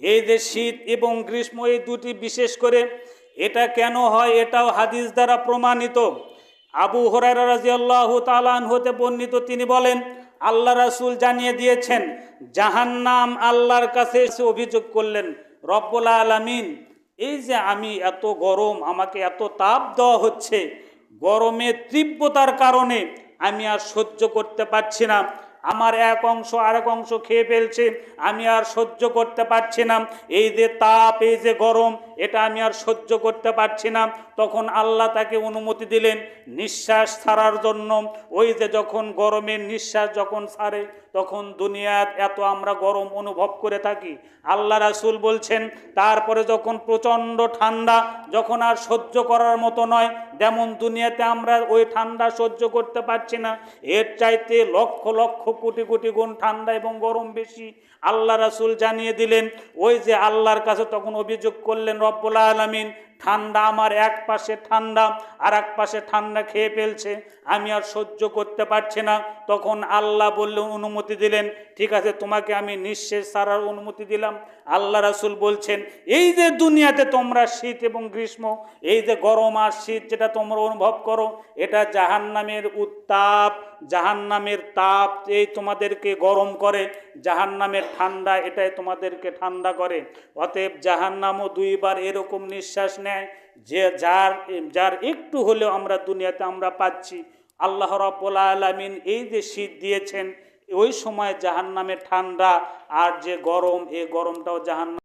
এই যে শীত এবং গ্রীষ্ম এই দুটি বিশেষ করে, এটা কেন হয় এটাও হাদিস দ্বারা প্রমাণিত। আবু হরাইরা রাজিয়াল্লাহু তালান হতে বর্ণিত, তিনি বলেন, আল্লাহ রাসূল জানিয়ে দিয়েছেন, জাহান্নাম আল্লাহর কাছে এসে অভিযোগ করলেন, রব্বুল আলামিন, এই যে আমি এত গরম, আমাকে এত তাপ দেওয়া হচ্ছে, গরমের তীব্রতার কারণে আমি আর সহ্য করতে পারছি না। আমার এক অংশ আরেক অংশ খেয়ে ফেলছে, আমি আর সহ্য করতে পারছি না। এই যে তাপ, এই যে গরম, এটা আমি আর সহ্য করতে পারছি না। তখন আল্লাহ তাকে অনুমতি দিলেন, নিঃশ্বাস ছাড়ার জন্য। ওই যে যখন গরমের নিঃশ্বাস যখন ছাড়ে তখন দুনিয়াত এত আমরা গরম অনুভব করে থাকি। আল্লাহ রাসুল বলছেন, তারপরে যখন প্রচণ্ড ঠান্ডা, যখন আর সহ্য করার মতো নয়, যেমন দুনিয়াতে আমরা ওই ঠান্ডা সহ্য করতে পারছি না, এর চাইতে লক্ষ লক্ষ কোটি কোটি গুণ ঠান্ডা এবং গরম বেশি। আল্লাহ রাসুল জানিয়ে দিলেন, ওই যে আল্লাহর কাছে তখন অভিযোগ করলেন, রব্বুল আলমিন ঠান্ডা, আমার এক পাশে ঠান্ডা আর এক পাশে ঠান্ডা খেয়ে ফেলছে। আমি আর সহ্য করতে পারছি না। তখন আল্লাহ বললেন অনুমতি দিলেন, ঠিক আছে, তোমাকে আমি নিঃশ্বাস সারার অনুমতি দিলাম। আল্লাহ রাসুল বলছেন, এই যে দুনিয়াতে তোমরা শীত এবং গ্রীষ্ম, এই যে গরম আর শীত যেটা তোমরা অনুভব করো, এটা জাহান্নামের উত্তাপ, জাহান্নামের তাপ এই তোমাদেরকে গরম করে, জাহান্নামের ঠান্ডা এটাই তোমাদেরকে ঠান্ডা করে। অতএব জাহান্নামও দুইবার এরকম নিঃশ্বাস নেয়। যে যার যার একটু হলেও আমরা দুনিয়াতে আমরা পাচ্ছি। আল্লাহ রব্বুল আলামিন এই যে শীত দিয়েছেন, ওই সময় জাহান্নামের ঠান্ডা আর যে গরম, এই গরমটাও জাহান্নাম